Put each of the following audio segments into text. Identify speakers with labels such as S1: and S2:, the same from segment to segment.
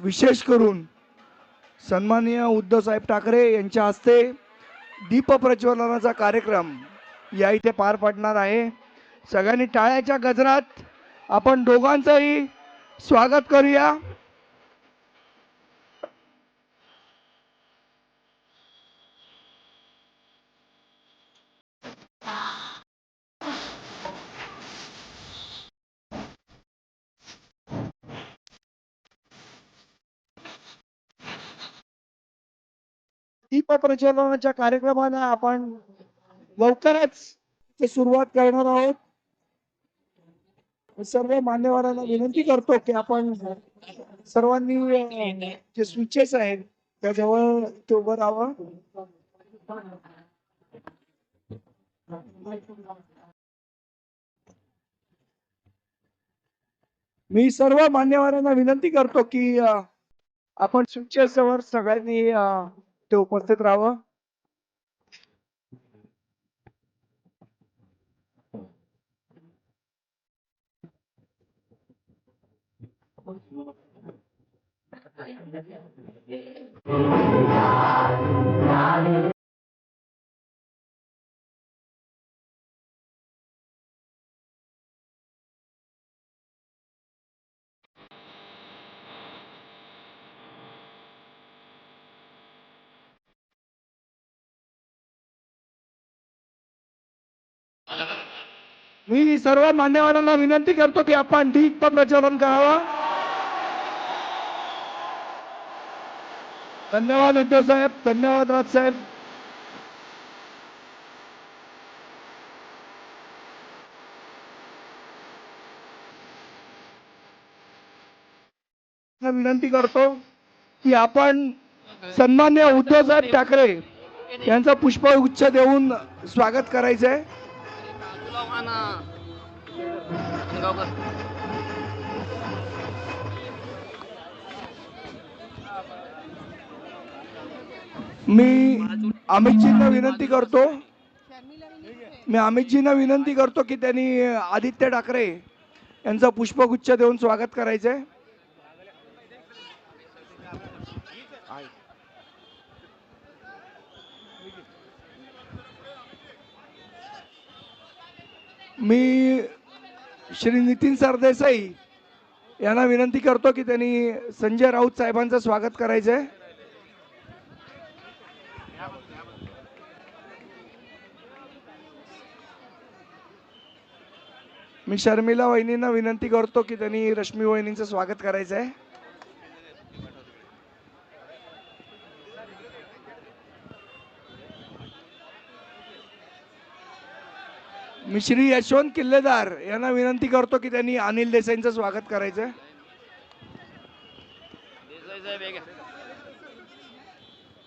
S1: विशेष करून सन्माननीय उद्धवसाहेब ठाकरे यांच्या हस्ते दीप प्रज्वलनाचा कार्यक्रम या इथे पार पडणार आहे. सगळ्यांनी टाळ्याच्या गजरात आपण दोघांचंही स्वागत करूया. दीप प्रज्वलनाच्या कार्यक्रमाला आपण लवकरच ते सुरुवात करणार आहोत. सर्व मान्यवरांना विनंती करतो की आपण सर्वांनी जे स्विचेस आहेत त्याजवळ ते उभं राहावं. मी सर्व मान्यवरांना विनंती करतो की आपण स्विचेस वर सगळ्यांनी ते उपस्थित राहावं मी सर्व मान्यवरांना विनंती करतो की आपण दीप प्रज्वलन करावा. धन्यवाद उद्धव साहेब धन्यवाद राज साहेब. विनंती करतो की आपण सन्मान्य उद्धव साहेब ठाकरे यांचा पुष्पगुच्छ देऊन स्वागत करायचंय मी अमितजींना विनंती करतो. मी अमितजींना विनंती करतो की त्यांनी आदित्य ठाकरे यांचा पुष्पगुच्छ देऊन स्वागत करायचंय. मी श्री नितीन सरदेसाई यांना विनंती करतो की त्यांनी संजय राऊत साहेबांचं स्वागत करायचंय. मी शर्मिला वहिनींना विनंती करतो की त्यांनी रश्मी वहिनींचं स्वागत करायचं आहे मी श्री यशवंत किल्लेदार यांना विनंती करतो की त्यांनी अनिल देसाईंचं स्वागत करायचं.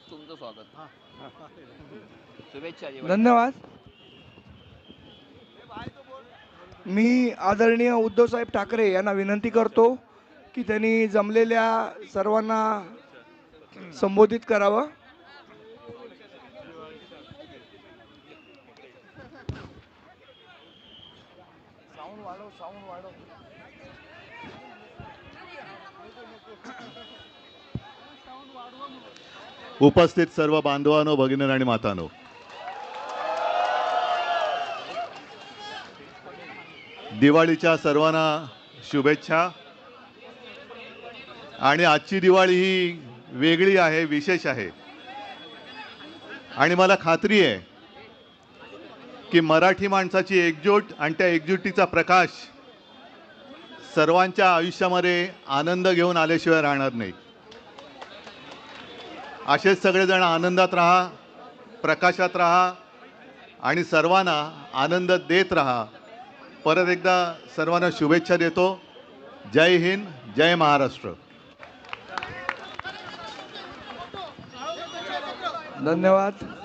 S2: तुमचं स्वागत शुभेच्छा.
S1: धन्यवाद मी आदरणीय उद्धवसाहेब ठाकरे यांना विनंती करतो की त्यांनी जमलेल्या सर्वांना संबोधित करावं
S3: उपस्थित सर्व बांधवानो भगिनी आणि मातानो. दिवाळीच्या सर्वांना शुभेच्छा. आणि आजची दिवाळी ही वेगळी आहे विशेष आहे. आणि मला खात्री आहे की मराठी माणसाची एकजूट आणि त्या एकजुटीचा प्रकाश सर्वांच्या आयुष्यामध्ये आनंद घेऊन आल्याशिवाय राहणार नाही. असेच सगळेजण आनंदात राहा प्रकाशात राहा आणि सर्वांना आनंद देत राहा. परत एकदा सर्वांना शुभेच्छा देतो. जय हिंद जय महाराष्ट्र.
S1: धन्यवाद.